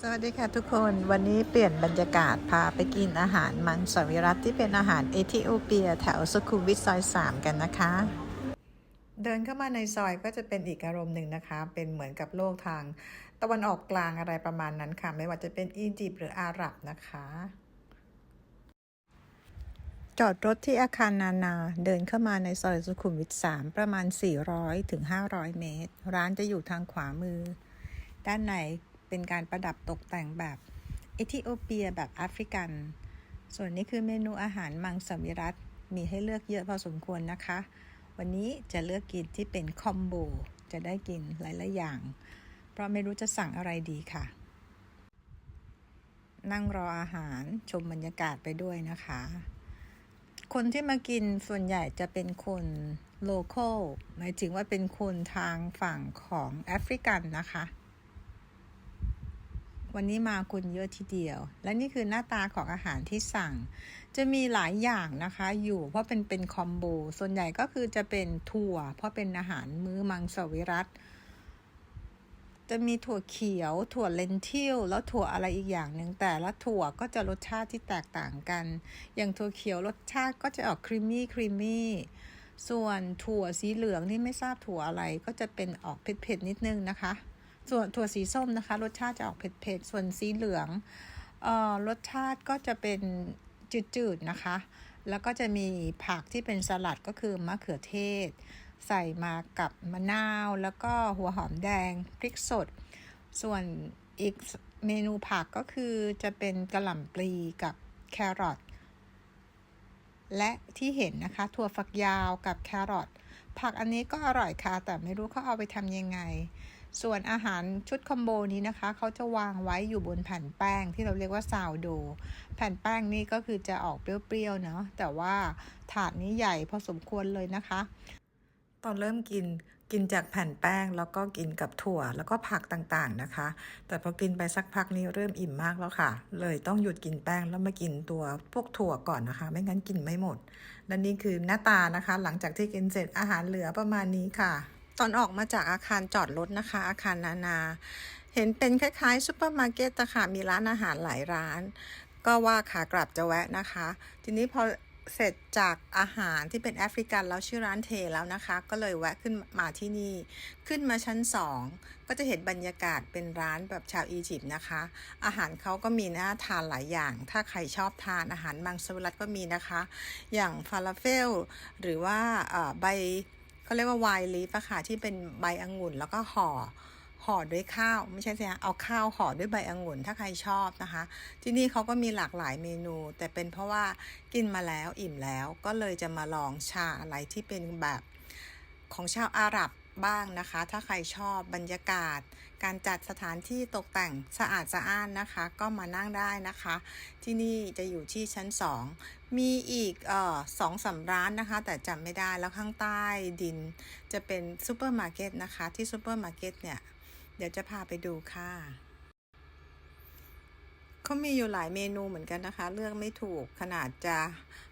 สวัสดีค่ะทุกคนวันนี้เปลี่ยนบรรยากาศพาไปกินอาหารมังสวิรัตที่เป็นอาหารเอธิโอเปียแถวสุขุมวิทซอย 3 กันนะคะ เดินเข้ามาในซอยก็จะเป็นอีกอารมณ์หนึ่งนะคะ เป็นเหมือนกับโลกทาง ตะวันออกกลางอะไรประมาณนั้นค่ะ ไม่ว่าจะเป็นอียิปต์หรืออาหรับนะคะ จอดรถที่อาคารนานา เดินเข้ามาในซอยสุขุมวิท 3 ประมาณ 400ถึง500 เมตร ร้านจะอยู่ทางขวามือ ด้านใน เป็นการประดับตกแต่งแบบเอธิโอเปียแบบแอฟริกัน ส่วนนี้คือเมนูอาหารมังสวิรัตมีให้เลือกเยอะพอสมควรนะคะ วันนี้จะเลือกกินที่เป็นคอมโบจะได้กินหลายๆอย่าง เพราะไม่รู้จะสั่งอะไรดีค่ะ นั่งรออาหารชมบรรยากาศไปด้วยนะคะ คนที่มากินส่วนใหญ่จะเป็นคนโลเคอลหมายถึงว่าเป็นคนทางฝั่งของแอฟริกันนะคะ วันนี้มาคุณเยอะทีเดียว และนี่คือหน้าตาของอาหารที่สั่ง จะมีหลายอย่างนะคะอยู่เพราะเป็นเป็นคอมโบ ส่วนใหญ่ก็คือจะเป็นถั่ว เพราะเป็นอาหารมื้อมังสวิรัตจะมีถั่วเขียว ถั่วเลนทิลแล้วถั่วอะไรอีกอย่างหนึ่งแต่ละถั่วก็จะรสชาติที่แตกต่างกัน อย่างถั่วเขียวรสชาติก็จะออกครีมมี่ครีมมี่ส่วนถั่วสีเหลืองนี่ไม่ทราบถั่วอะไรก็จะเป็นออกเผ็ดๆนิดนึงนะคะ ส่วนถั่วสีส้มนะคะ รสชาติจะออกเผ็ดๆ ส่วนสีเหลืองเอ่อรสชาติก็จะเป็นจืดๆนะคะ แล้วก็จะมีผักที่เป็นสลัดก็คือมะเขือเทศ ใส่มากับมะนาว แล้วก็หัวหอมแดงพริกสด ส่วนอีกเมนูผักก็คือจะเป็นกระหล่ำปลีกับแครอทและที่เห็นนะคะ ถั่วฝักยาวกับแครอทผักอันนี้ก็อร่อยค่ะ แต่ไม่รู้เขาเอาไปทำยังไง ส่วนอาหารชุดคอมโบนี้นะคะเขาจะวางไว้อยู่บนแผ่นแป้งที่เราเรียกว่าซาวโด แผ่นแป้งนี่ก็คือจะออกเปรี้ยวๆเนาะแต่ว่าถาดนี้ใหญ่พอสมควรเลยนะคะ ตอนเริ่มกินกินจากแผ่นแป้งแล้วก็กินกับถั่วแล้วก็ผักต่างๆนะคะ แต่พอกินไปสักพักนี้เริ่มอิ่มมากแล้วค่ะ เลยต้องหยุดกินแป้งแล้วมากินตัวพวกถั่วก่อนนะคะ ไม่งั้นกินไม่หมดและนี่คือหน้าตานะคะ หลังจากที่กินเสร็จอาหารเหลือประมาณนี้ค่ะ อนออกมาจากอาคารจอดรถนะคะ อาคารนานา เห็นเป็นคล้ายๆซูเปอร์มาร์เก็ตอะค่ะมีร้านอาหารหลายร้าน ก็ว่าขากลับจะแวะนะคะ ทีนี้พอเสร็จจากอาหารที่เป็นแอฟริกันแล้วชื่อร้านเทแล้วนะคะ ก็เลยแวะขึ้นมาที่นี่ ขึ้นมาชั้น 2 ก็จะเห็นบรรยากาศเป็นร้านแบบชาวอียิปต์นะคะ อาหารเขาก็มีน่าทานหลายอย่าง ถ้าใครชอบทานอาหารมังสวิรัตก็มีนะคะ อย่างฟาลาเฟล หรือว่าใบ เขาเรียกว่าไวน์ลีฟอะค่ะที่เป็นใบองุ่นแล้วก็ห่อห่อด้วยข้าว ไม่ใช่สิฮะเอาข้าวห่อด้วยใบองุ่นถ้าใครชอบนะคะ ที่นี่เขาก็มีหลากหลายเมนู แต่เป็นเพราะว่ากินมาแล้วอิ่มแล้วก็เลยจะมาลองชาอะไรที่เป็นแบบของชาวอาหรับ บ้างนะคะ ถ้าใครชอบบรรยากาศ การจัดสถานที่ตกแต่งสะอาดสะอ้านนะคะ ก็มานั่งได้นะคะ ที่นี่จะอยู่ที่ชั้น 2 มีอีกออสองสามร้านนะคะ แต่จำไม่ได้แล้วข้างใต้ดิน จะเป็นซูเปอร์มาร์เก็ตนะคะ ที่ซูเปอร์มาร์เก็ตเนี่ย เดี๋ยวจะพาไปดูค่ะ เขามีอยู่หลายเมนูเหมือนกันนะคะ เลือกไม่ถูกขนาดจะ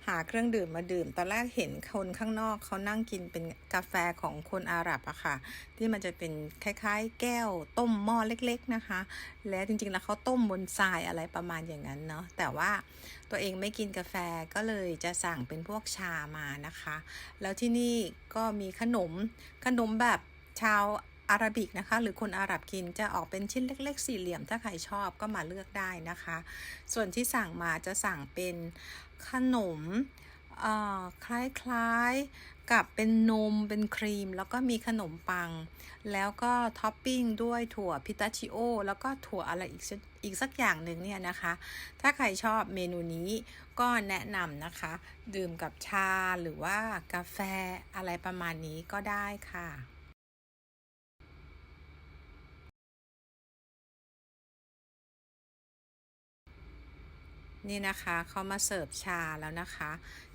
หาเครื่องดื่มมาดื่ม ตอนแรกเห็นคนข้างนอกเขานั่งกินเป็นกาแฟของคนอาหรับอะค่ะ ที่มันจะเป็นคล้ายๆ แก้วต้มหม้อเล็กๆนะคะ และจริงๆแล้วเขาต้มบนทรายอะไรประมาณอย่างนั้นเนาะแต่ว่าตัวเองไม่กินกาแฟก็เลยจะสั่งเป็นพวกชามานะคะ แล้วที่นี่ก็มีขนมขนมแบบชาว อาราบิกนะคะ หรือคนอาหรับกินจะออกเป็นชิ้นเล็ก ๆ สี่เหลี่ยมถ้าใครชอบก็มาเลือกได้นะคะ ส่วนที่สั่งมาจะสั่งเป็นขนมคล้ายๆกับเป็นนมเป็นครีม แล้วก็มีขนมปัง แล้วก็ท็อปปิ้งด้วยถั่วพิตาชิโอ แล้วก็ถั่วอะไรอีกอีกสักอย่างหนึ่งเนี่ยนะคะ ถ้าใครชอบเมนูนี้ก็แนะนำนะคะ ดื่มกับชาหรือว่ากาแฟอะไรประมาณนี้ก็ได้ค่ะ นี่นะคะเขามาเสิร์ฟชาแล้วนะคะ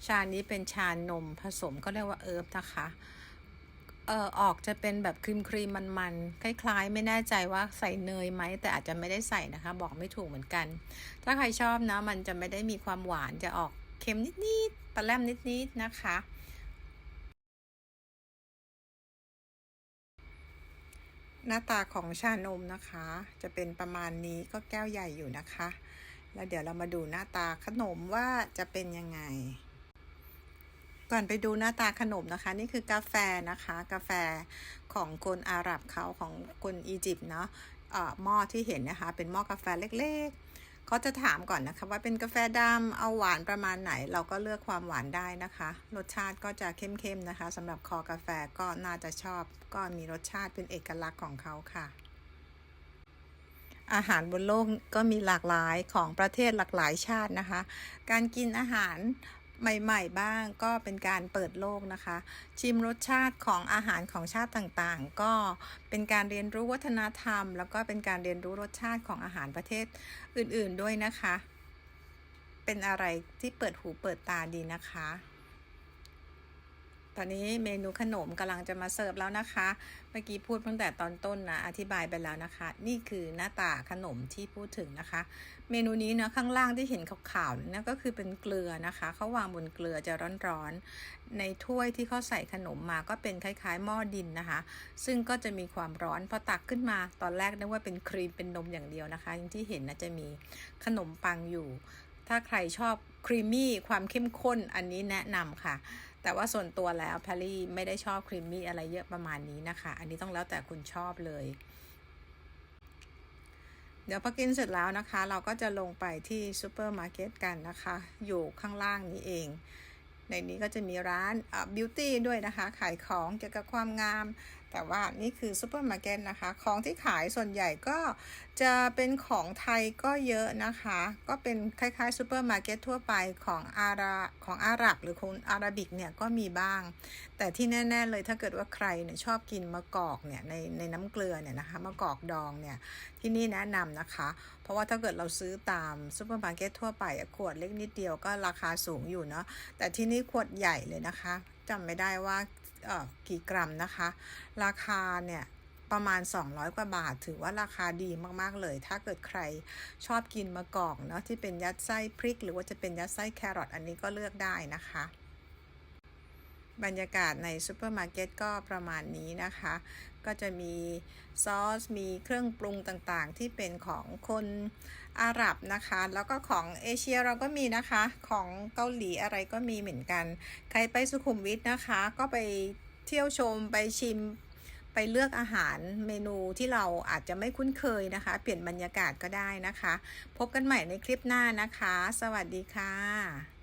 ชานี้เป็นชานมผสมก็เรียกว่าเอิร์ฟนะคะเออออกจะเป็นแบบครีมครีมมันๆ คล้ายๆ ไม่แน่ใจว่าใส่เนยไหม แต่อาจจะไม่ได้ใส่นะคะ บอกไม่ถูกเหมือนกัน ถ้าใครชอบนะ มันจะไม่ได้มีความหวานจะออกเค็มนิดๆปลาแรมนิดๆนะคะ หน้าตาของชานมนะคะ จะเป็นประมาณนี้ก็แก้วใหญ่อยู่นะคะ แล้วเดี๋ยวเรามาดูหน้าตาขนมว่าจะเป็นยังไง ก่อนไปดูหน้าตาขนมนะคะ นี่คือกาแฟนะคะ กาแฟของคนอาหรับเขาของคนอียิปต์เนาะอ่อหม้อที่เห็นนะคะ เป็นหม้อกาแฟเล็กๆเขาจะถามก่อนนะคะ ว่าเป็นกาแฟดำเอาหวานประมาณไหน เราก็เลือกความหวานได้นะคะ รสชาติก็จะเข้มๆนะคะสำหรับคอกาแฟก็น่าจะชอบ ก็มีรสชาติเป็นเอกลักษณ์ของเขาค่ะ อาหารบนโลกก็มีหลากหลายของประเทศหลากหลายชาตินะคะ การกินอาหารใหม่ๆบ้างก็เป็นการเปิดโลกนะคะ ชิมรสชาติของอาหารของชาติต่างๆ ก็เป็นการเรียนรู้วัฒนธรรม แล้วก็เป็นการเรียนรู้รสชาติของอาหารประเทศอื่นๆด้วยนะคะ เป็นอะไรที่เปิดหูเปิดตาดีนะคะ ตอนนี้เมนูขนมกำลังจะมาเสิร์ฟแล้วนะคะ เมื่อกี้พูดตั้งแต่ตอนต้นนะอธิบายไปแล้วนะคะ นี่คือหน้าตาขนมที่พูดถึงนะคะ เมนูนี้เนาะข้างล่างที่เห็นขาวๆนั่นก็คือเป็นเกลือนะคะเขาวางบนเกลือจะร้อนๆในถ้วยที่เขาใส่ขนมมาก็เป็นคล้ายๆหม้อดินนะคะ ซึ่งก็จะมีความร้อนพอตักขึ้นมา ตอนแรกนึกว่าเป็นครีมเป็นนมอย่างเดียวนะคะอย่างที่เห็นนะจะมีขนมปังอยู่ ถ้าใครชอบครีมมี่ความเข้มข้นอันนี้แนะนำค่ะ แต่ว่าส่วนตัวแล้วแพรรี่ไม่ได้ชอบครีมมี่อะไรเยอะประมาณนี้นะคะ อันนี้ต้องแล้วแต่คุณชอบเลย เดี๋ยวพอกินเสร็จแล้วนะคะ เราก็จะลงไปที่ซูเปอร์มาร์เก็ตกันนะคะ อยู่ข้างล่างนี้เอง ในนี้ก็จะมีร้านบิวตี้ด้วยนะคะ ขายของเกี่ยวกับความงาม แต่ว่านี่คือซูเปอร์มาร์เก็ตนะคะ ของที่ขายส่วนใหญ่ก็จะเป็นของไทยก็เยอะนะคะ ก็เป็นคล้ายๆซูเปอร์มาร์เก็ตทั่วไปของอาราของอาหรับหรือคนอาราบิกเนี่ยก็มีบ้าง แต่ที่แน่ ๆ เลยถ้าเกิดว่าใครเนี่ยชอบกินมะกอกเนี่ยในในน้ำเกลือเนี่ยนะคะมะกอกดองเนี่ยที่นี่แนะนำนะคะ เพราะว่าถ้าเกิดเราซื้อตามซูเปอร์มาร์เก็ตทั่วไปขวดเล็กนิดเดียวก็ราคาสูงอยู่เนาะแต่ที่นี่ขวดใหญ่เลยนะคะจำไม่ได้ว่า กี่กรัมนะคะ ราคาเนี่ยประมาณ 200 กว่าบาท ถือว่าราคาดีมาก ๆ เลย ถ้าเกิดใครชอบกินมะกอกเนาะที่เป็นยัดไส้พริก หรือว่าจะเป็นยัดไส้แครอทอันนี้ก็เลือกได้นะคะ บรรยากาศในซูเปอร์มาร์เก็ตก็ประมาณนี้นะคะ ก็จะมีซอส มีเครื่องปรุงต่างๆ ที่เป็นของคนอาหรับนะคะ แล้วก็ของเอเชียเราก็มีนะคะ ของเกาหลีอะไรก็มีเหมือนกัน ใครไปสุขุมวิทนะคะ ก็ไปเที่ยวชมไปชิมไปเลือกอาหารเมนูที่เราอาจจะไม่คุ้นเคยนะคะ เปลี่ยนบรรยากาศก็ได้นะคะ พบกันใหม่ในคลิปหน้านะคะ สวัสดีค่ะ